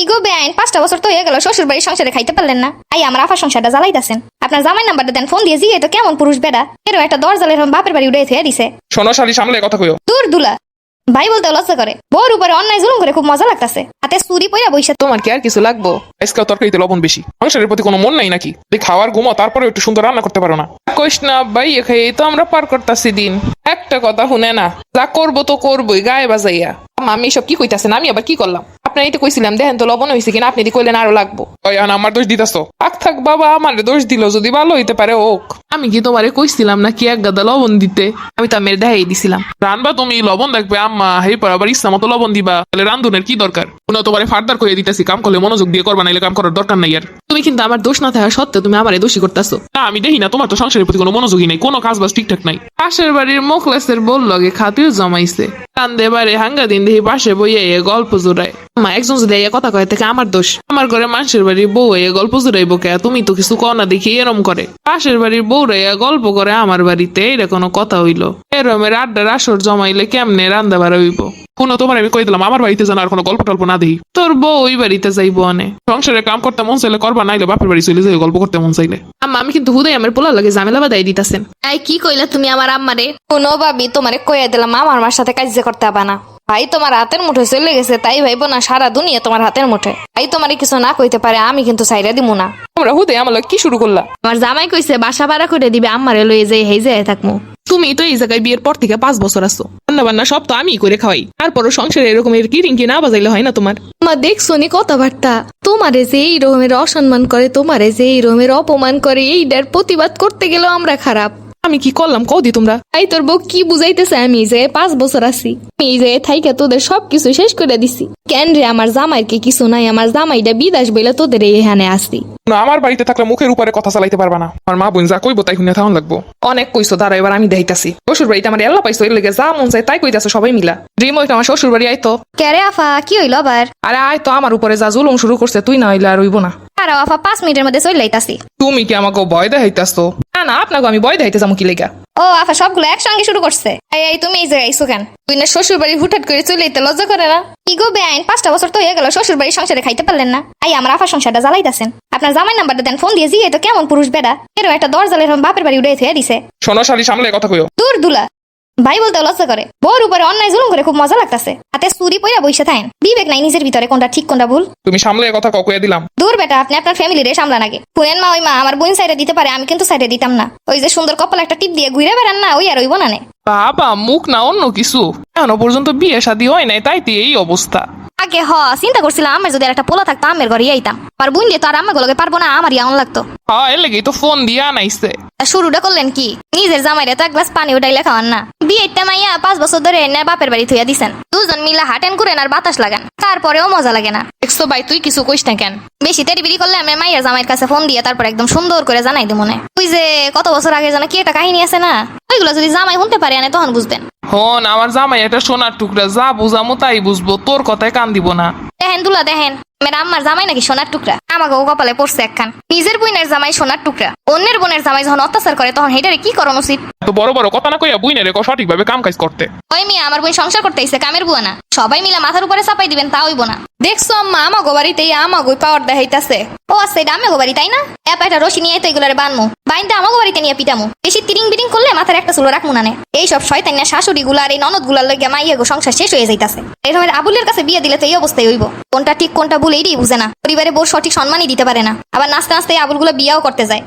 কি গো বেআইন পাঁচটা বছর তো হয়ে গেল শ্বশুর বাড়ির সংসারে খাইতে পারলেন না। আই আমার আফার সংসারটা জ্বালাইতেছেন। আপনার জামাই নাম্বারটা দেন ফোন দিয়ে জিয়ে তো কেমন পুরুষ বেড়া এরও একটা দর জালের বাপের বাড়ি উড়ে থুয়ে দিছে। শোনো শালি সামলে কথা কইও। দূর দুলা। ভাই বলতে লজ্জা করে। বউর উপরে অন্যায় জুলুম করে খুব মজা লাগতাছে। হাতে চুরি পইরা বইসা তোমার কি আর কিছু লাগবো? আজকাল তরকারিতে লবণ বেশি। সংসারের প্রতি কোনো মন নাই নাকি? এই খাওয়ার ঘুমো তারপরে একটু সুন্দর রান্না করতে পারো না। কইস না ভাই খেয়ে তো আমরা পার করতাছি দিন। একটা কথা শুনে না যা করব তো করবোই গায়ে বাজাইয়া। আমি সব কি কইতাছেন? আমি আবার কি করলাম? আপনার এটা কইছিলাম দেখেন তো লবণ হয়েছে কিনা আপনি কইলেন আরও লাগবো। আন আমার দোষ দিতাছো? থাক থাক বাবা আমার দোষ দিল যদি ভালো হইতে পারে হোক। আমি কি তোমারে কইছিলাম না কি এক গাদা লবণ দিতে? আমি তো মেয়ের দেখাই দিছিলাম। রানবা তুমি লবণ দেখবে আম্মা হে পর আবার ইচ্ছা মতো লবণ দিবা। তাহলে রান্ধুনের কি দরকার? কোনো তোমারে ফার্দার করে দিতেছি কাম করলে মনোযোগ দিয়ে করবা নাইলে কাম করার দরকার নাই আর। তুমি কিন্তু আমার দোষ না থাকা সত্ত্বেও তুমি আমারে দোষী করতেছো। না আমি দেখি না তোমার তো সংসারের প্রতি কোনো মনোযোগই নাই কোনো কাজ বাজ ঠিকঠাক নাই। পাশের বাড়ির মোখলেসের বল লগে খাতিও জমাইছে। কান্দে বাড়ি হাঙ্গা দিন দেখি পাশে বইয়ে গল্প জোড়ায়। মা একজন যদি এই কথা কয় থেকে আমার দোষ। আমার ঘরে মানুষের বাড়ির বউ এ গল্প জোড়াইবো কে? তুমি তো কিছু কও না দেখি এরম করে। পাশের বাড়ির বউ রে গল্প করে আমার বাড়িতে এইটা কোনো কথা হইল। এরমের আড্ডার আসর জমাইলে কেমনে রান্দা বাড়া হইব? কোনো তোমার আমি কই দিলাম আমার বাড়িতে যেন আর কোনো গল্প টল্প না দেখি তোর বউ ওই বাড়িতে যাইবো অনে সংসারে কাম করতে মন চাইলে করবা নাইলে বাপের বাড়ি চলে যাই গল্প করতে মন চাইলে। আম্মা আমি কিন্তু হুদাই আমার পোলা লাগে ঝামেলা বাদাই দিতাছেন। আই কি কইলা তুমি আমার আম্মারে? কোনো ভাবি তোমারে কইয়া দিলাম আমার মার সাথে কাজ করতে হবে না। ভাই তোমার হাতের মুঠে চলে গেছে তাই ভাইবো না সারা দুনিয়া তোমার হাতের মুঠে ভাই তোমারে কিছু না কইতে পারে আমি কিন্তু সাইরা দিমু না। তোমরা হুদাই আমার কি শুরু করলা? আমার জামাই কইছে বাসা ভাড়া করে দিবে আম্মারে লয়ে যাই হেই যাই থাকমু। তুমি তো এই জায়গায় বিয়ের পর থেকে পাঁচ বছর আছো। রান্না বান্না সব তো আমি করে খাওয়াই। তারপরও সংসারে এরকমের কি রিঙ্কি না বাজাইলে হয় না তোমার? মা দেখছ নি কথাবার্তা? তোমারে যে এই রকমের অসম্মান করে তোমারে যে এই রকমের অপমান করে এইটার প্রতিবাদ করতে গেলেও আমরা খারাপ। আমি কি করলাম? কদি তোমরা। তাই তোর বউ কি বুঝাইতেছে আমি যে পাঁচ বছর আছি। আমি এই যে থাইকা তোদের সবকিছু শেষ করে দিছি। কেন রে আমার জামাইয়ের কি কিছু নাই? আমার জামাইটা বিদাস বইলে তোদের এখানে আসি না আমার বাড়িতে থাকলে মুখের উপরে কথা চালাইতে পারবা না। আমার মা বোন যা কইবো তাই শুনে থাকুন লাগবো। অনেক কইছো দাঁড়া এবার আমি দেখাইতাছি। শ্বশুর বাড়িতে আমার এল্লা পাইছো এর লেগে যা মন চাই তাই কইতাছো সবাই মিলা। ড্রিম ওইটা আমার শ্বশুর বাড়ি আইতো কেরে আফা কি হইল আবার? আরে আয় তো আমার উপরে যা জুলুম শুরু করছে তুই না হইলে আর হইব না। আর আফা পাঁচ মিনিটের মধ্যে চলে আইতাছি তুমি কি আমাকে ভয় দেখাইতাছো? না না আপনাকে আমি ভয় দেখাইতে যাব কি লেগা? ও আফা সবগুলো একসঙ্গে শুরু করছে। এই এই তুমি এই জায়গায় আইসো কেন? তুই না শ্বশুর বাড়ি হুঠাট করে চলে যেতে লজ্জা করে না? কি গো বেআইন পাঁচটা বছর তো হয়ে গেল শ্বশুর বাড়ির সংসারে খাইতে পারলেন না। আই আমার আফার সংসারটা জ্বালাইতাছেন। আপনার জামাই নাম্বারটা দেন ফোন দিয়ে জিয়ে তো কেমন পুরুষ বেড়া এরও একটা দর জালের বাপের বাড়ি উড়ে থুয়ে দিছে। শোনো শালি সামলে কথা কইও। দূর দুলা। ভাই বলতে লজ্জা করে। বউর উপরে অন্যায় জুলুম করে খুব মজা লাগতাছে। হাতে চুরি পইরা বইসা থাকেন বিবেক নাই নিজের ভিতরে কোনটা ঠিক কোনটা ভুল। তুমি সামলে কথা কয়ে দিলাম। দূর বেটা আপনি আপনার ফ্যামিলি রে সামলান আগে। পুনেন মা ওই মা আমার বোন সাইডে দিতে পারে আমি কিন্তু সাইডে দিতাম না। ওই যে সুন্দর কপাল একটা টিপ দিয়ে ঘুরে বেড়ান না ওই আর ওই বানানে বাবা মুখ না অন্য কিছু। এখনও পর্যন্ত বিয়ে শাদী হয় নাই তাই তো এই অবস্থা। আগে হ চিন্তা করছিলাম আমার যদি আর একটা পোলা থাকতো আমের ঘরে আইতাম। আর বোন দিয়ে তো আর আমার গলকে পারব না আমার ইয়াউন লাগতো। হ্যাঁ এর লেগেই তো ফোন দিয়ে আনাইছে শুরুটা করলেন কি? নিজের জামাইরে তো এক গ্লাস পানি উঠাইলে খাওয়ান না। বিয়েটা মাইয়া পাঁচ বছর ধরে এনে বাপের বাড়ি থুইয়া দিছেন। দুজন মিলা হাটেন করেন আর বাতাস লাগান। তারপরেও মজা লাগে না। দেখছ ভাই তুই কিছু কইস না কেন? বেশি তেরিবিরি করলে আমি মাইয়ার জামাইয়ের কাছে ফোন দিয়ে তারপর একদম সুন্দর করে জানাই দিব মনে। তুই যে কত বছর আগে জানা কি একটা কাহিনী আছে না? ওইগুলো যদি জামাই শুনতে পারে আনে তখন বুঝবেন। হন আমার জামাই একটা সোনার টুকরা যা বুঝামো তাই বুঝব তোর কথায় কান দিব না। দেখেন দুলা দেখেন। মেয়ের আম্মার জামাই নাকি সোনার টুকরা? আমাকেও কপালে পড়ছে একখান। নিজের বোনের জামাই সোনার টুকরা। অন্যের বোনের জামাই যখন অত্যাচার করে তখন হেটারে কি করণ উচিত? তো বড় বড় কথা না কইয়া বুইনে রেখো সঠিকভাবে কাম কাজ করতে। ওই মেয়ে আমার বোন সংসার করতে ইসে কামের বুয়া না। সবাই মিলে মাথার উপরে চাপাই দিবেন তা হইব না। দেখছ আম্মা আমাগো বাড়িতে আমাগো পাওয়ার দেখাইতাছে। ও আচ্ছা এটা আমাগো বাড়ি তাই না? এপ একটা রশি নিয়ে তো এগুলারে বানমু। বাইনতে আমাগো বাড়িতে নিয়ে পিটামু। বেশি তিরিং বিরিং করলে মাথার একটা চুলো রাখমু না নে। এই সব শয়তান না শাশুড়ি গুলার এই ননদগুলার লগে মাইয়া গো সংসার শেষ হয়ে যাইতাছে। এরকমের আবুলের কাছে বিয়ে দিলে তো এই অবস্থায় হইব। কোনটা ঠিক কোনটা ভুল এইটাই বুঝে না। পরিবারে বউ সঠিক সম্মানই দিতে পারে না। আবার নাচতে নাচতে আবুলগুলো বিয়াও করতে যায়।